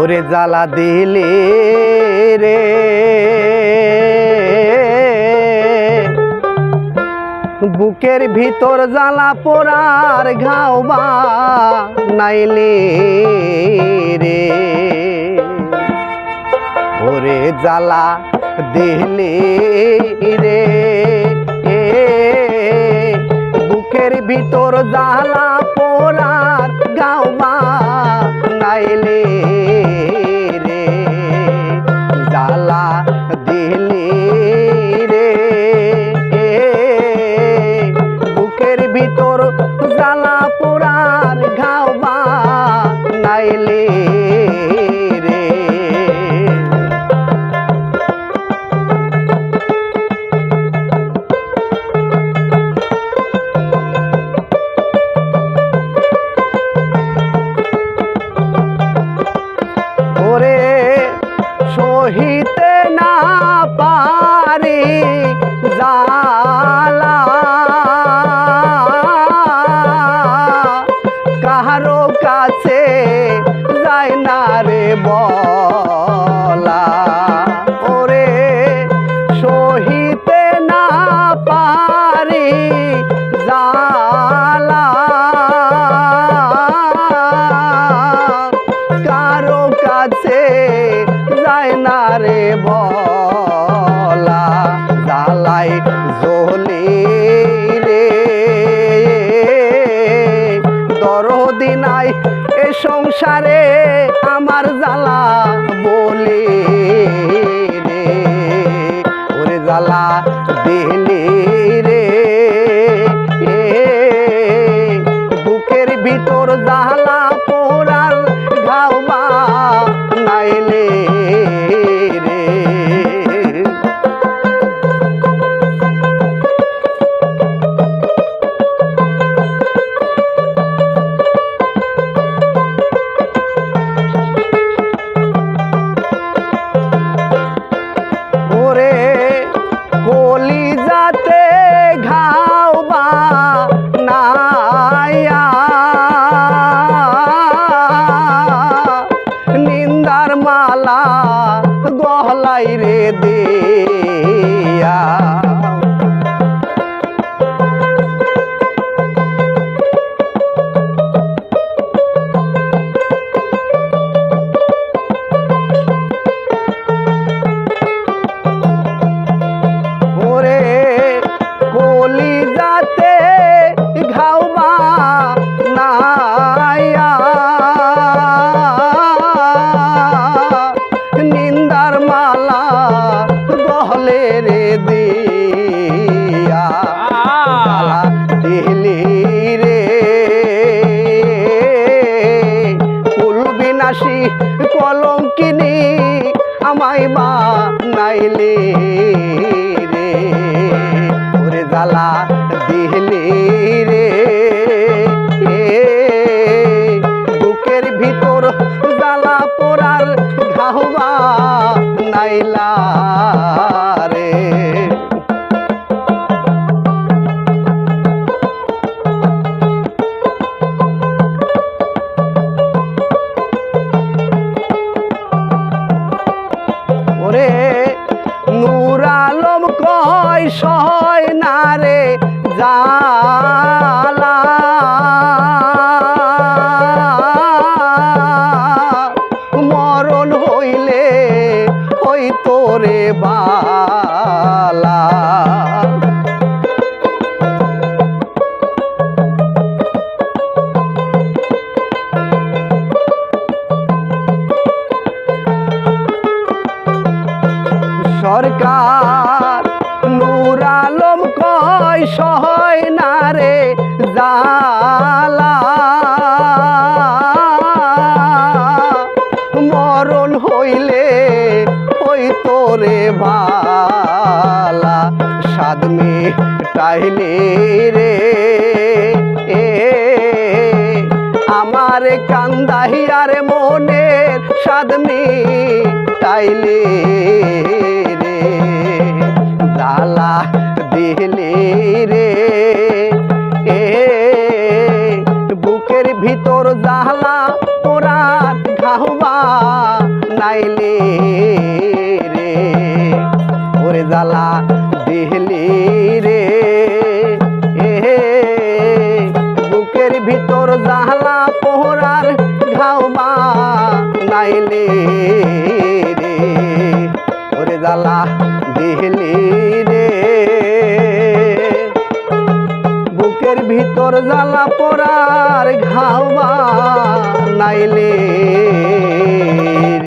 ওরে জ্বালা দিলে রে। বুকের ভিতর জ্বালা পোড়ার ঘাওবা নাইলে রে। ওরে জ্বালা দিলে রে। বুকের ভিতর জ্বালা পোড়ার কাছে যায় না রে বলা জালাই জলি রে। দরদি নাই এ সংসারে, আমার জ্বালা বলি রে। ওরে জ্বালা দিলি রে। গহলাই রে দিয়া। গহলে রে দিয়া জ্বালা দিলি রে। কুল বিনাশী কলঙ্কিনী আমায় মা নাইলে রে। ওরে জ্বালা কয় সয় না রে জালা। মরণ হইলে ওই তোরে বালা। সরকার নূর আলম কয়, সহয় না রে জালা। মরণ হইলে ওই তোরে ভালা সাদমি টাইলে রে। এ, আমার কান্দাহিয়ার মনের সাদমি টাইলে লাইলে রে, ওরে জ্বালা দিহলি রে। এ বুকের ভিতর জাহলা পোহরার ঘাউমা নাইলে রে, ওরে জ্বালা দিহলি রে। বুকের ভিতর জ্বালা পোড়ার ঘাউমা নাইলে